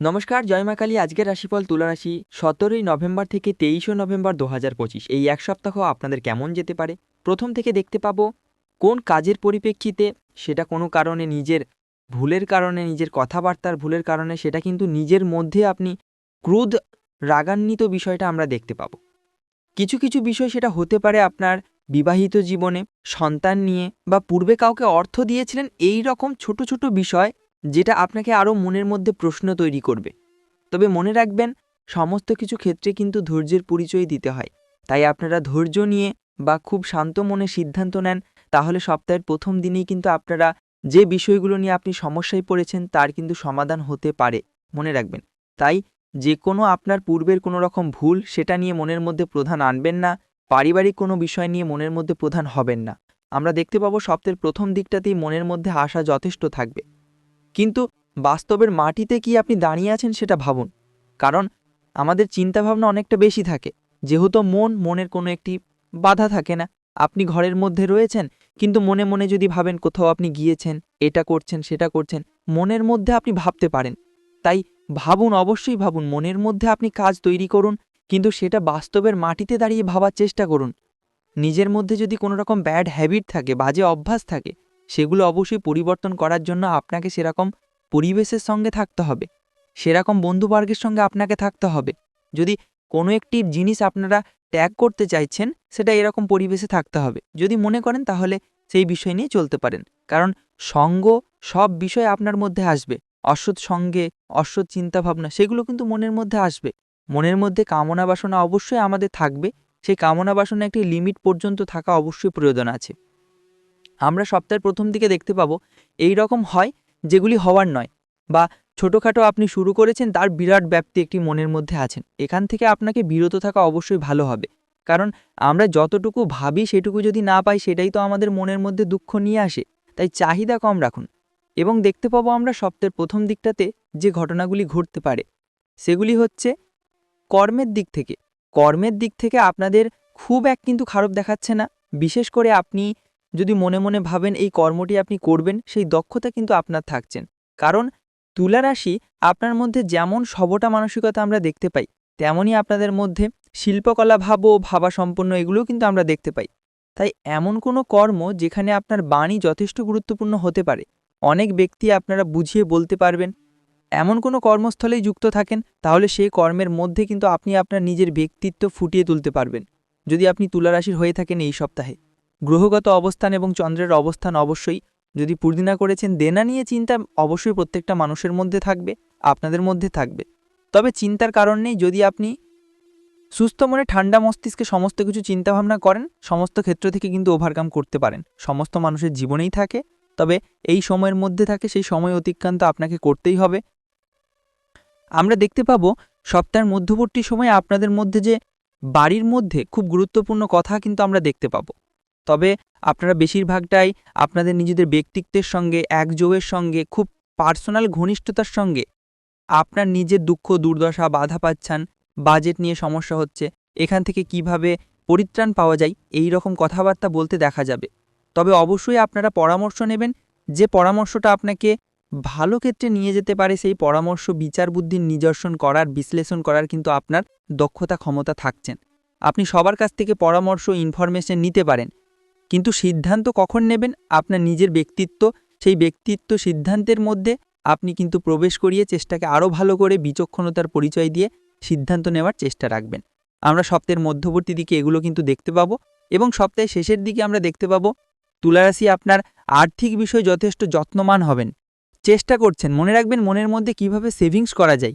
নমস্কার, জয় মা কালী। আজকের রাশিফল তুলারাশি সতেরোই নভেম্বর থেকে তেইশে নভেম্বর দু হাজার পঁচিশ। এই এক সপ্তাহ আপনাদের কেমন যেতে পারে? প্রথম থেকে দেখতে পাবো কোন কাজের পরিপ্রেক্ষিতে, সেটা কোনো কারণে নিজের ভুলের কারণে, নিজের কথাবার্তার ভুলের কারণে, সেটা কিন্তু নিজের মধ্যে আপনি ক্রোধ রাগান্বিত বিষয়টা আমরা দেখতে পাবো। কিছু কিছু বিষয় সেটা হতে পারে আপনার বিবাহিত জীবনে, সন্তান নিয়ে বা পূর্বে কাউকে অর্থ দিয়েছিলেন, এই রকম ছোট ছোট বিষয় যেটা আপনাকে আরও মনের মধ্যে প্রশ্ন তৈরি করবে। তবে মনে রাখবেন, সমস্ত কিছু ক্ষেত্রে কিন্তু ধৈর্যের পরিচয় দিতে হয়। তাই আপনারা ধৈর্য নিয়ে বা খুব শান্ত মনে সিদ্ধান্ত নেন, তাহলে সপ্তাহের প্রথম দিনেই কিন্তু আপনারা যে বিষয়গুলো নিয়ে আপনি সমস্যায় পড়েছেন, তার কিন্তু সমাধান হতে পারে, মনে রাখবেন। তাই যে কোনো আপনার পূর্বের কোনো রকম ভুল, সেটা নিয়ে মনের মধ্যে প্রধান আনবেন না, পারিবারিক কোনো বিষয় নিয়ে মনের মধ্যে প্রধান হবেন না। আমরা দেখতে পাবো সপ্তাহের প্রথম দিকটাতেই মনের মধ্যে আশা যথেষ্ট থাকবে। কিন্তু বাস্তবের মাটিতে কি আপনি দাঁড়িয়ে আছেন সেটা ভাবুন। কারণ আমাদের চিন্তাভাবনা অনেকটা বেশি থাকে। যেহেতু মন মনের কোনো একটি বাধা থাকে না। আপনি ঘরের মধ্যে রয়েছেন, কিন্তু মনে মনে যদি ভাবেন কোথাও আপনি গিয়েছেন, এটা করছেন, সেটা করছেন, মনের মধ্যে আপনি ভাবতে পারেন। তাই ভাবুন, অবশ্যই ভাবুন, মনের মধ্যে আপনি কাজ তৈরি করুন, কিন্তু সেটা বাস্তবের মাটিতে দাঁড়িয়ে ভাবার চেষ্টা করুন। নিজের মধ্যে যদি কোনো রকম ব্যাড হ্যাবিট থাকে, বাজে অভ্যাস থাকে সেগুলো অবশ্যই পরিবর্তন করার জন্য আপনাকে সেরকম পরিবেশের সঙ্গে থাকতে হবে। সেরকম বন্ধুবর্গের সঙ্গে আপনাকে থাকতে হবে। যদি কোনো একটি জিনিস আপনারা ট্যাগ করতে চাইছেন, সেটা এরকম পরিবেশে থাকতে হবে। যদি মনে করেন, তাহলে সেই বিষয় নিয়ে চলতে পারেন। কারণ সঙ্গ সব বিষয় আপনার মধ্যে আসবে। অসৎ সঙ্গে, অসৎ চিন্তাভাবনা, সেগুলো কিন্তু মনের মধ্যে আসবে। মনের মধ্যে কামনা বাসনা অবশ্যই আমাদের থাকবে। সেই কামনা বাসনা একটি লিমিট পর্যন্ত থাকা অবশ্যই প্রয়োজন আছে। আমরা সপ্তাহের প্রথম দিকে দেখতে পাবো এই রকম হয় যেগুলি হওয়ার নয় বা ছোটোখাটো আপনি শুরু করেছেন তার বিরাট ব্যাপ্তি একটি মনের মধ্যে আছেন। এখান থেকে আপনাকে বিরত থাকা অবশ্যই ভালো হবে। কারণ আমরা যতটুকু ভাবি সেটুকু যদি না পাই সেটাই তো আমাদের মনের মধ্যে দুঃখ নিয়ে আসে। তাই চাহিদা কম রাখুন এবং দেখতে পাবো আমরা সপ্তাহের প্রথম দিকটাতে যে ঘটনাগুলি ঘটতে পারে। সেগুলি হচ্ছে কর্মের দিক থেকে। কর্মের দিক থেকে আপনাদের খুব এক কিন্তু খারাপ দেখাচ্ছে না। বিশেষ করে আপনি যদি মনে মনে ভাবেন এই কর্মটি আপনি করবেন, সেই দক্ষতা কিন্তু আপনার থাকছেন। কারণ তুলা রাশি আপনার মধ্যে যেমন সবটা মানসিকতা আমরা দেখতে পাই, তেমনই আপনাদের মধ্যে শিল্পকলা ভাব ও ভাবা সম্পন্ন এগুলোও কিন্তু আমরা দেখতে পাই। তাই এমন কোনো কর্ম যেখানে আপনার বাণী যথেষ্ট গুরুত্বপূর্ণ হতে পারে, অনেক ব্যক্তি আপনারা বুঝিয়ে বলতে পারবেন, এমন কোনো কর্মস্থলেই যুক্ত থাকেন, তাহলে সেই কর্মের মধ্যে কিন্তু আপনি আপনার নিজের ব্যক্তিত্ব ফুটিয়ে তুলতে পারবেন। যদি আপনি তুলারাশির হয়ে থাকেন এই সপ্তাহে। গ্রহগত অবস্থান এবং চন্দ্রের অবস্থান অবশ্যই। যদি পূর্দিনা করেছেন, দেনা নিয়ে চিন্তা অবশ্যই প্রত্যেকটা মানুষের মধ্যে থাকবে, আপনাদের মধ্যে থাকবে। তবে চিন্তার কারণ নেই, যদি আপনি সুস্থ মনে ঠান্ডা মস্তিষ্কে সমস্ত কিছু চিন্তাভাবনা করেন, সমস্ত ক্ষেত্র থেকে কিন্তু ওভারকাম করতে পারেন। সমস্ত মানুষের জীবনেই থাকে, তবে এই সময়ের মধ্যে থাকে, সেই সময় অতিক্রান্ত আপনাকে করতেই হবে। আমরা দেখতে পাব, সপ্তাহের মধ্যবর্তী সময়ে আপনাদের মধ্যে যে বাড়ির মধ্যে খুব গুরুত্বপূর্ণ কথা কিন্তু আমরা দেখতে পাবো। তবে আপনারা বেশিরভাগটাই আপনাদের নিজেদের ব্যক্তিত্বের সঙ্গে একযোগের সঙ্গে, খুব পার্সোনাল ঘনিষ্ঠতার সঙ্গে আপনার নিজের দুঃখ, দুর্দশা, বাধা পাচ্ছেন, বাজেট নিয়ে সমস্যা হচ্ছে, এখান থেকে কীভাবে পরিত্রাণ পাওয়া যায়, এই রকম কথাবার্তা বলতে দেখা যাবে। তবে অবশ্যই আপনারা পরামর্শ নেবেন, যে পরামর্শটা আপনাকে ভালো ক্ষেত্রে নিয়ে যেতে পারে, সেই পরামর্শ, বিচার বুদ্ধির নিদর্শন করার, বিশ্লেষণ করার কিন্তু আপনার দক্ষতা, ক্ষমতা থাকছেন। আপনি সবার কাছ থেকে পরামর্শ ইনফরমেশন নিতে পারেন। কিন্তু সিদ্ধান্ত কখন নেবেন আপনার নিজের ব্যক্তিত্ব? সেই ব্যক্তিত্ব সিদ্ধান্তের মধ্যে আপনি কিন্তু প্রবেশ করিয়ে চেষ্টাকে আরও ভালো করে বিচক্ষণতার পরিচয় দিয়ে সিদ্ধান্ত নেওয়ার চেষ্টা রাখবেন। আমরা সপ্তাহের মধ্যবর্তী দিকে এগুলো কিন্তু দেখতে পাবো এবং সপ্তাহের শেষের দিকে আমরা দেখতে পাবো তুলারাশি আপনার আর্থিক বিষয় যথেষ্ট যত্নমান হবেন। চেষ্টা করছেন, মনে রাখবেন মনের মধ্যে কীভাবে সেভিংস করা যায়।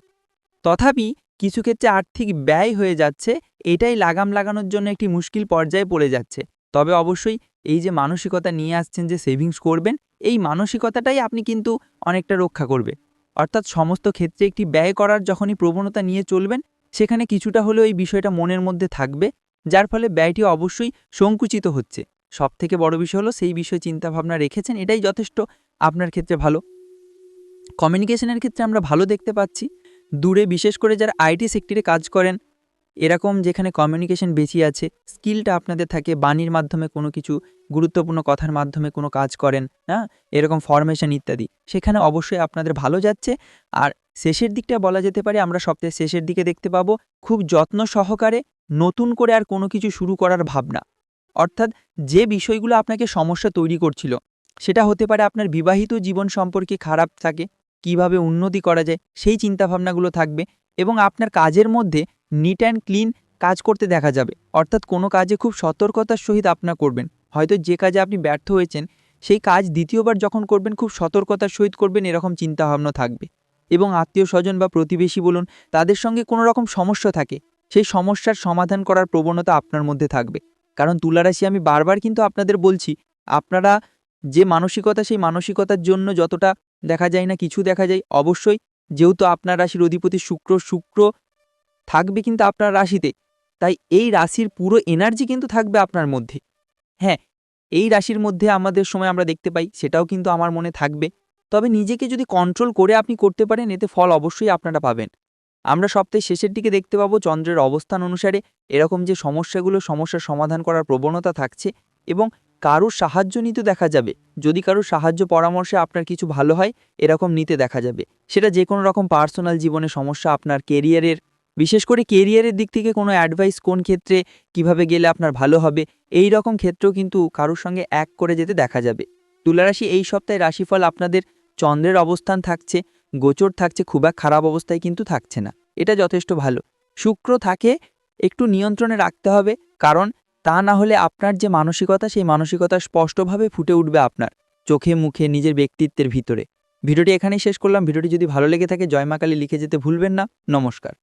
তথাপি কিছু ক্ষেত্রে আর্থিক ব্যয় হয়ে যাচ্ছে, এটাই লাগাম লাগানোর জন্য একটি মুশকিল পর্যায়ে পড়ে যাচ্ছে। তবে অবশ্যই এই যে মানসিকতা নিয়ে আসছেন যে সেভিংস করবেন, এই মানসিকতাটাই আপনি কিন্তু অনেকটা রক্ষা করবে। অর্থাৎ সমস্ত ক্ষেত্রে একটি ব্যয় করার যখনই প্রবণতা নিয়ে চলবেন, সেখানে কিছুটা হলেও এই বিষয়টা মনের মধ্যে থাকবে, যার ফলে ব্যয়টি অবশ্যই সংকুচিত হচ্ছে। সব থেকে বড় বিষয় হলো সেই বিষয়ে চিন্তাভাবনা রেখেছেন, এটাই যথেষ্ট আপনার ক্ষেত্রে ভালো। কমিউনিকেশনের ক্ষেত্রে আমরা ভালো দেখতে পাচ্ছি। দূরে বিশেষ করে যারা আইটি সেক্টরে কাজ করেন এরকম যেখানে কমিউনিকেশন বেশি আছে স্কিলটা আপনাদের থাকে, বাণীর মাধ্যমে কোনো কিছু, গুরুত্বপূর্ণ কথার মাধ্যমে কোনো কাজ করেন হ্যাঁ? এরকম ফরমেশন ইত্যাদি। সেখানে অবশ্যই আপনাদের ভালো যাচ্ছে। আর শেষের দিকটা বলা যেতে পারে, আমরা সপ্তাহের শেষের দিকে দেখতে পাবো, খুব যত্ন সহকারে নতুন করে আর কোনো কিছু শুরু করার ভাবনা। অর্থাৎ যে বিষয়গুলো আপনাকে সমস্যা তৈরি করছিল, সেটা হতে পারে আপনার বিবাহিত জীবন সম্পর্কে খারাপ থাকে, কীভাবে উন্নতি করা যায়, সেই চিন্তাভাবনাগুলো থাকবে। এবং আপনার কাজের মধ্যে নিট অ্যান্ড ক্লিন কাজ করতে দেখা যাবে। অর্থাৎ কোনো কাজে খুব সতর্কতার সহিত আপনার করবেন। হয়তো যে কাজে আপনি ব্যর্থ হয়েছেন, সেই কাজ দ্বিতীয়বার যখন করবেন, খুব সতর্কতার সহিত করবেন, এরকম চিন্তাভাবনা থাকবে। এবং আত্মীয় স্বজন বা প্রতিবেশী বলুন, তাদের সঙ্গে কোনো রকম সমস্যা থাকে, সেই সমস্যার সমাধান করার প্রবণতা আপনার মধ্যে থাকবে। কারণ তুলারাশি আমি বারবার কিন্তু আপনাদের বলছি, আপনারা যে মানসিকতা, সেই মানসিকতার জন্য যতটা দেখা যায় না, কিছু দেখা যায়, অবশ্যই যেহেতু আপনার রাশির অধিপতি শুক্র শুক্র থাকবে কিন্তু আপনার রাশিতে, তাই এই রাশির পুরো এনার্জি কিন্তু থাকবে আপনার মধ্যে। হ্যাঁ এই রাশির মধ্যে আমাদের সময় আমরা দেখতে পাই, সেটাও কিন্তু আমার মনে থাকবে। তবে নিজেকে যদি কন্ট্রোল করে আপনি করতে পারেন, এতে ফল অবশ্যই আপনারা পাবেন। আমরা সপ্তাহের শেষের দিকে দেখতে পাবো, চন্দ্রের অবস্থান অনুসারে এরকম যে সমস্যাগুলো, সমস্যার সমাধান করার প্রবণতা থাকছে এবং কারোর সাহায্য নিতে দেখা যাবে। যদি কারোর সাহায্য পরামর্শে আপনার কিছু ভালো হয়, এরকম নিতে দেখা যাবে। সেটা যে কোনো রকম পার্সোনাল জীবনে সমস্যা আপনার কেরিয়ারের বিশেষ করে কেরিয়ারের দিক থেকে কোনো অ্যাডভাইস কোন ক্ষেত্রে কীভাবে গেলে আপনার ভালো হবে, এই রকম ক্ষেত্রেও কিন্তু কারোর সঙ্গে এক করে যেতে দেখা যাবে। তুলারাশি এই সপ্তাহে রাশিফল আপনাদের চন্দ্রের অবস্থান থাকছে, গোচর থাকছে, খুব এক খারাপ অবস্থায় কিন্তু থাকছে না। এটা যথেষ্ট ভালো। শুক্র থাকে, একটু নিয়ন্ত্রণে রাখতে হবে, কারণ তা না হলে আপনার যে মানসিকতা, সেই মানসিকতা স্পষ্টভাবে ফুটে উঠবে আপনার চোখে, মুখে, নিজের ব্যক্তিত্বের ভিতরে। ভিডিওটি এখানেই শেষ করলাম। ভিডিওটি যদি ভালো লেগে থাকে জয়মাকালী লিখে যেতে ভুলবেন না। নমস্কার।